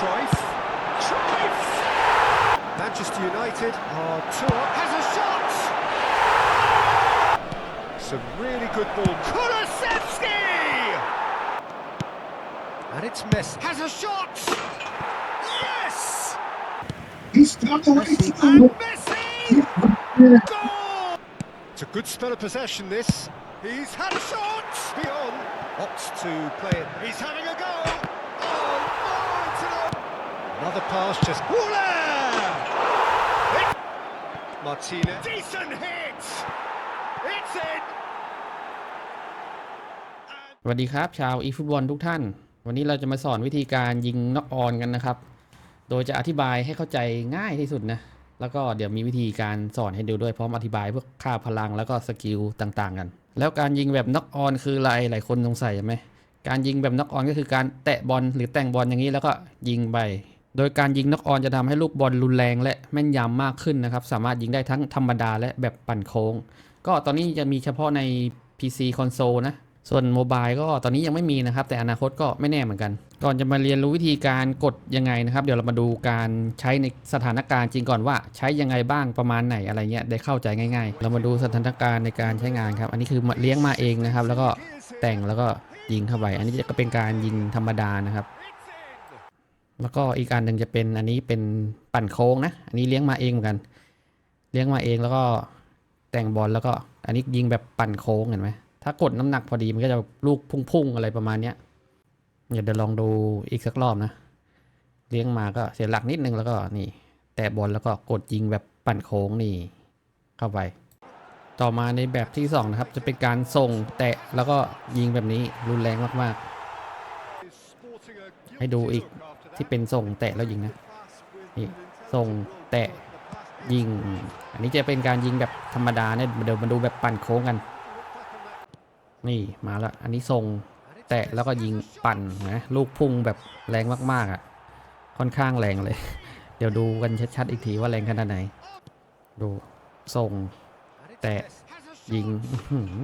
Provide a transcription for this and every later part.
Cruyff. Cruyff! Manchester United are two up. Has a shot! Some really good ball. Kulusevski! And it's Messi. Has a shot! Yes! He's got away Messi from and the Messi! Goal! It's a good spell of possession, this. He's had a shot! Beyond opts to play it. He's having a go! Another pass, just... Woola! Martinez. Decent hit! It's in! สวัสดีครับ ชาวอีฟุตบอลทุกท่าน วันนี้เราจะมาสอนวิธีการยิงน็อกออนกันนะครับ โดยจะอธิบายให้เข้าใจง่ายที่สุดนะ แล้วก็เดี๋ยวมีวิธีการสอนให้ดูด้วยพร้อมอธิบายพวกค่าพลังแล้วก็สกิลต่างๆกัน แล้วการยิงแบบน็อกออนคืออะไรหลายคนสงสัยไหมการยิงแบบน็อกออนก็คือการแตะบอลหรือแต่งบอลอย่างนี้แล้วก็ยิงไป โดยการยิงน็อกออนจะทำให้ลูกบอลรุนแรงและแม่นยำมากขึ้นนะครับ สามารถยิงได้ทั้งธรรมดาและแบบปั่นโค้ง ก็ตอนนี้จะมีเฉพาะใน PC คอนโซลนะ ส่วนโมบายก็ตอนนี้ยังไม่มีนะครับ แต่อนาคตก็ไม่แน่เหมือนกัน ก่อนจะมาเรียนรู้วิธีการกดยังไงนะครับ เดี๋ยวเรามาดูการใช้ในสถานการณ์จริงก่อนว่าใช้ยังไงบ้างประมาณไหนอะไรเงี้ยได้เข้าใจง่าย ๆ เรามาดูสถานการณ์ในการใช้งานครับ อันนี้คือเลี้ยงมาเองนะครับ แล้วก็แต่งแล้วก็ยิงเข้าไป อันนี้จะเป็นการยิงธรรมดานะครับ แล้วก็อีกการหนึ่งจะเป็นอันนี้เป็นปั่นโค้งนะ อันนี้เลี้ยงมาเองเหมือนกัน เลี้ยงมาเองแล้วก็แต่งบอลแล้วก็ อันนี้ยิงแบบปั่นโค้งเห็นไหมถ้ากดน้ำหนักพอดีมันก็จะลูกพุ่งๆอะไรประมาณเนี้ยเดี๋ยวเดี๋ยวลองดูอีกสักรอบนะ เลี้ยงมาก็เสียหลักนิดนึงแล้วก็นี่ แตะบอลแล้วก็กดยิงแบบปั่นโค้งนี่เข้าไป ต่อมาในแบบที่สองนะครับจะเป็นการส่งแตะแล้วก็ยิงแบบนี้รุนแรงมากๆ ให้ดูอีก ที่เป็นส่งแตะแล้วยิงนะนี่ส่งแตะยิง อันนี้จะเป็นการยิงแบบธรรมดาเนี่ยเดี๋ยวมาดูแบบปั่นโค้งกัน นี่มาแล้วอันนี้ทรงแตะแล้วก็ยิงปั่นนะลูกพุ่งแบบแรงมากๆอะค่อนข้างแรงเลย เดี๋ยวดูกันชัดๆอีกทีว่าแรงขนาดไหน ดูทรงแตะยิง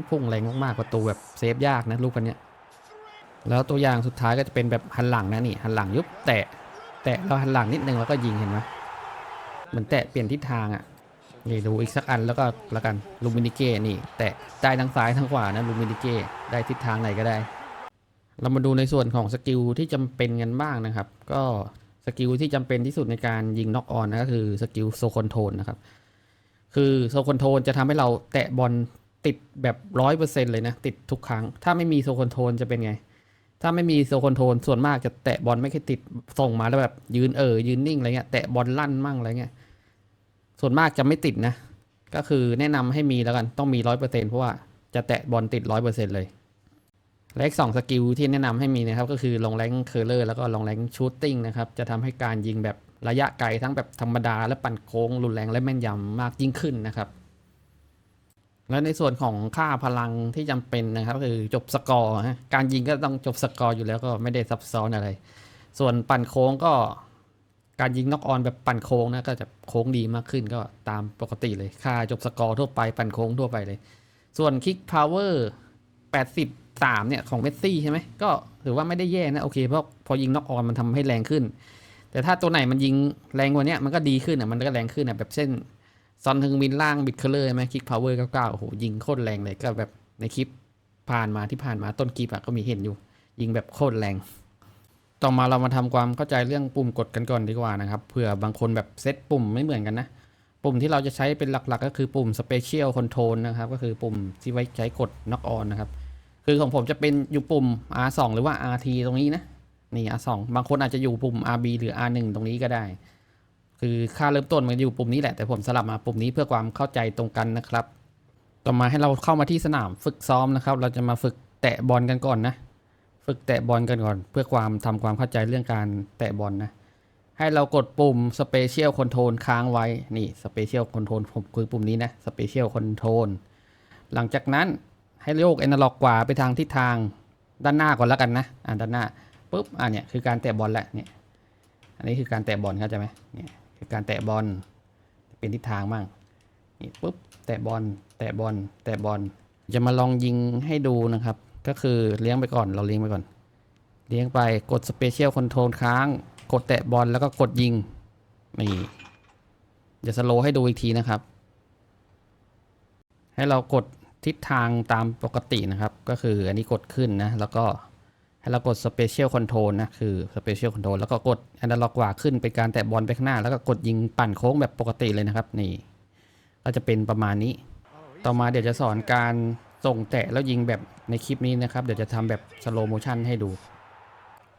พุ่งแรงมากๆประตูแบบเซฟยากนะลูกคนเนี้ย แล้วตัวอย่างสุดท้ายก็จะเป็นแบบหันหลังนะนี่หันหลังยุบแตะแตะแล้วหันหลังนิดนึงแล้วก็ยิงเห็นไหมเหมือนแตะเปลี่ยนทิศทางอะนี่ดูอีกสักอันแล้วก็ล้วกันลูมินิเก้นี่แตะได้ทั้งซ้ายทั้งขวานะลูมินิเก้ได้ทิศทางไหนก็ได้ เรามาดูในส่วนของสกิลที่จำเป็นกันบ้างนะครับ ก็สกิลที่จำเป็นที่สุดในการยิงน็อกออนนะก็คือสกิลโซคอนโทรลนะครับคือโซคอนโทรลจะทำให้เราแตะบอลติดแบบร้อยเปอร์เซ็นต์เลยนะ ติดทุกครั้ง ถ้าไม่มีโซคอนโทรลจะเป็นไง ถ้าไม่มีโซคอนโทรลส่วนมากจะแตะบอลไม่ค่อยติดส่งมาแล้วแบบ ยืนเออยืนนิ่งอะไรเงี้ยแตะบอลลั่นมั่งอะไรเงี้ยส่วนมากจะไม่ติดนะ ก็คือแนะนำให้มีแล้วกันต้องมีร้อยเปอร์เซ็นเพราะว่าจะแตะบอลติดร้อยเปอร์เซ็นเลยและอีกสองสกิลที่แนะนำให้มีนะครับ ก็คือลงแรงเคอร์เลอร์แล้วก็ลงแรงชูตติ้งนะครับ จะทำให้การยิงแบบระยะไกลทั้งแบบธรรมดาและปั่นโค้งรุนแรงและแม่นยำมากยิ่งขึ้นนะครับ และในส่วนของค่าพลังที่จำเป็นนะครับ คือจบสกอร์การยิงก็ต้องจบสกอร์อยู่แล้วก็ไม่ได้ซับซ้อนอะไร ส่วนปั่นโค้งก็การยิงน็อกออนแบบปั่นโค้งนะก็จะโค้งดีมากขึ้นก็ตามปกติเลย ค่าจบสกอร์ทั่วไปปั่นโค้งทั่วไปเลย ส่วนคิกพาวเวอร์83 เนี่ย ของเมสซี่ใช่ไหมก็ถือว่าไม่ได้แย่นะ โอเค เพราะพอยิงน็อกออนมันทำให้แรงขึ้น แต่ถ้าตัวไหนมันยิงแรงกว่านี้มันก็ดีขึ้นอะมันก็แรงขึ้นอะแบบเช่น ซอนทึงมินล่างบิดเคอร์เลอร์ใช่ไหมคิกพาวเวอร์99โอ้โหยิงโคตรแรงเลยก็แบบในคลิปผ่านมาที่ผ่านมาต้นคลิปอะก็มีเห็นอยู่ ยิงแบบโคตรแรง ต่อมาเรามาทำความเข้าใจเรื่องปุ่มกดกันก่อนดีกว่านะครับเผื่อบางคนแบบเซตปุ่มไม่เหมือนกันนะ ปุ่มที่เราจะใช้เป็นหลักๆ ก็คือปุ่ม Special Control นะครับก็คือปุ่มที่ไว้ใช้กด Knock On นะครับคือของผมจะเป็นอยู่ปุ่ม R2 หรือว่า RT ตรงนี้นะนี่ R2 บางคนอาจจะอยู่ปุ่ม RB หรือ R1 ตรงนี้ก็ได้ คือค่าเริ่มต้นมันอยู่ปุ่มนี้แหละแต่ผมสลับมาปุ่มนี้เพื่อความเข้าใจตรงกันนะครับ ต่อมาให้เราเข้ามาที่สนามฝึกซ้อมนะครับ เราจะมาฝึกแตะบอลกันก่อนนะ ฝึกแตะบอลกันก่อน เพื่อความทำความเข้าใจเรื่องการแตะบอลนะให้เรากดปุ่ม Special Control ค้างไว้นี่ Special Control ผมคือปุ่มนี้นะ Special Control หลังจากนั้นให้โยก Analog ขวาไปทางทิศทางด้านหน้าก่อนแล้วกันนะอ่าด้านหน้าปุ๊บอ่าเนี่ยคือการแตะบอลแหละเนี่ยอันนี้คือการแตะบอลเข้าใจไหมเนี่ย คือการแตะบอลเป็นทิศทางบ้างนี่ปุ๊บแตะบอลแตะบอลแตะบอลจะมาลองยิงให้ดูนะครับ ก็คือเลี้ยงไปก่อนเราเลี้ยงไปก่อน เลี้ยงไปกด Special Control ค้าง กดแตะบอลแล้วก็กดยิงนี่เดี๋ยวสโลว์ให้ดูอีกทีนะครับ ให้เรากดทิศทางตามปกตินะครับ ก็คืออันนี้กดขึ้นนะ แล้วก็ ให้เรากด Special Control นะ คือ Special Control แล้วก็กด Analog กว่าขึ้นเป็นการแตะบอลไปข้างหน้า แล้วก็กดยิงปั่นโค้งแบบปกติเลยนะครับ นี่ ก็จะเป็นประมาณนี้ ต่อมาเดี๋ยวจะสอนการส่งแตะแล้วยิงแบบในคลิปนี้นะครับ เดี๋ยวจะทำแบบสโลโมชันให้ดู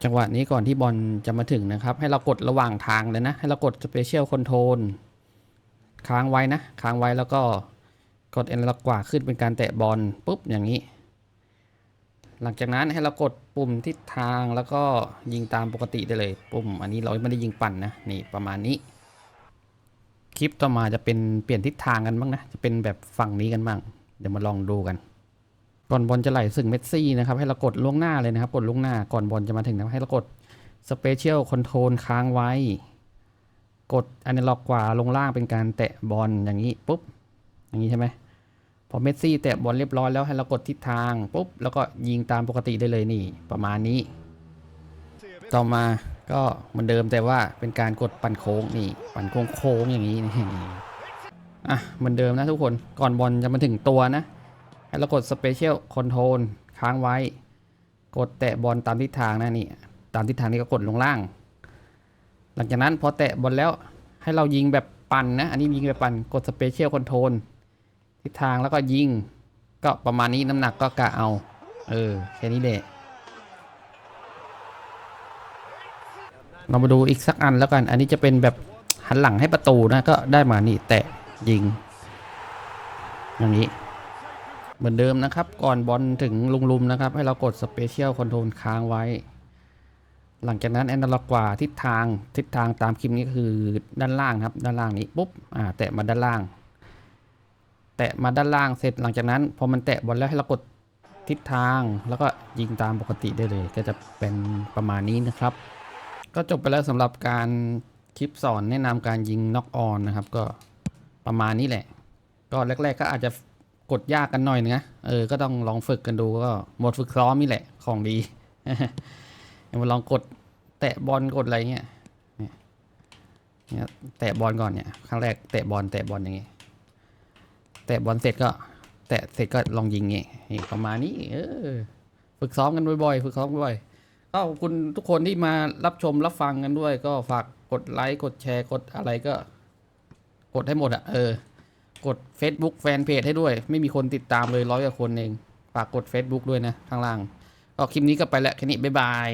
จังหวะนี้ก่อนที่บอลจะมาถึงนะครับ ให้เรากดระหว่างทางเลยนะ ให้เรากด Special Control ค้างไว้นะ ค้างไว้แล้วก็กดเอ็นล็อกกว่าขึ้นเป็นการแตะบอลปุ๊บอย่างนี้ หลังจากนั้นให้เรากดปุ่มทิศทางแล้วก็ยิงตามปกติได้เลย ปุ่ม อันนี้เราไม่ได้ยิงปั่นนะนี่ประมาณนี้ คลิปต่อมาจะเป็นเปลี่ยนทิศทางกันบ้างนะจะเป็นแบบฝั่งนี้กันบ้างเดี๋ยวมาลองดูกัน ก่อนบอลจะไหลถึงเมสซี่นะครับให้เรากดล่วงหน้าเลยนะครับกดล่วงหน้าก่อนบอลจะมาถึงนะให้เรากด Special Control ค้างไว้ กดอันนี้ล็อกกว่าลงล่างเป็นการแตะบอลอย่างนี้ปุ๊บอย่างนี้ใช่ไหม พอเมสซี่แตะบอลเรียบร้อยแล้วให้เรากดทิศทางปุ๊บแล้วก็ยิงตามปกติได้เลยนี่ประมาณนี้ ต่อมาก็เหมือนเดิมแต่ว่าเป็นการกดปั่นโค้งนี่ปั่นโค้งโค้งอย่างนี้นี่อะเหมือนเดิมนะทุกคนก่อนบอลจะมาถึงตัวนะให้เรากด Special Control ค้างไว้ กดแตะบอลตามทิศทางนะนี่ตามทิศทางนี้ก็กดลงล่าง หลังจากนั้นพอแตะบอลแล้วให้เรายิงแบบปั่นนะ อันนี้ยิงแบบปั่นกด Special Control ทิิศทางแล้วก็ยิง ก็ประมาณนี้น้ำหนักก็กะเอา เออแค่นี้แหละเรามาดูอีกสักอันแล้วกัน อันนี้จะเป็นแบบหันหลังให้ประตูนะก็ได้มานี่แตะยิง อย่างนี้ เหมือนเดิมนะครับ ก่อนบอลถึงลุงลุมนะครับ ให้เรากด Special Control ค้างไว้ หลังจากนั้นแอนดล็อกกว่าทิศทางทิศทางตามคลิปนี้คือด้านล่างครับ ด้านล่างนี้ปุ๊บอ่าแตะมาด้านล่าง แตะมาด้านล่างเสร็จหลังจากนั้น พอมันแตะบอลแล้วให้เรากดทิศทางแล้วก็ยิงตามปกติได้เลย ก็จะเป็นประมาณนี้นะครับ ก็จบไปแล้วสำหรับการคลิปสอนแนะนำการยิงน็อกออนนะครับ ก็ประมาณนี้แหละ ก็แรก ๆ ก็อาจจะกดยากกันหน่อยนะเออ ก็ต้องลองฝึกกันดูก็หมดฝึกซ้อมนี่แหละของดีเดี๋ยวมาลองกดแตะบอลกดอะไรเงี้ยเนี่ยแตะบอลก่อนเนี่ยครั้งแรกแตะบอลแตะบอลอย่างงี้ แตะบอลเสร็จก็แตะเสร็จก็ลองยิงงี้ประมาณนี้ เออ ฝึกซ้อมกันบ่อยๆฝึกซ้อมบ่อยๆก็ขอบคุณทุกคนที่มารับชมรับฟังกันด้วย ก็ฝากกดไลค์กดแชร์กดอะไรก็ กดให้หมดอะเออ กด Facebook แฟนเพจให้ด้วย ไม่มีคนติดตามเลยร้อยกว่าคนเอง ฝากกด Facebook ด้วยนะข้างล่างก็คลิปนี้ก็ไปแล้วแค่นี้บ๊ายบาย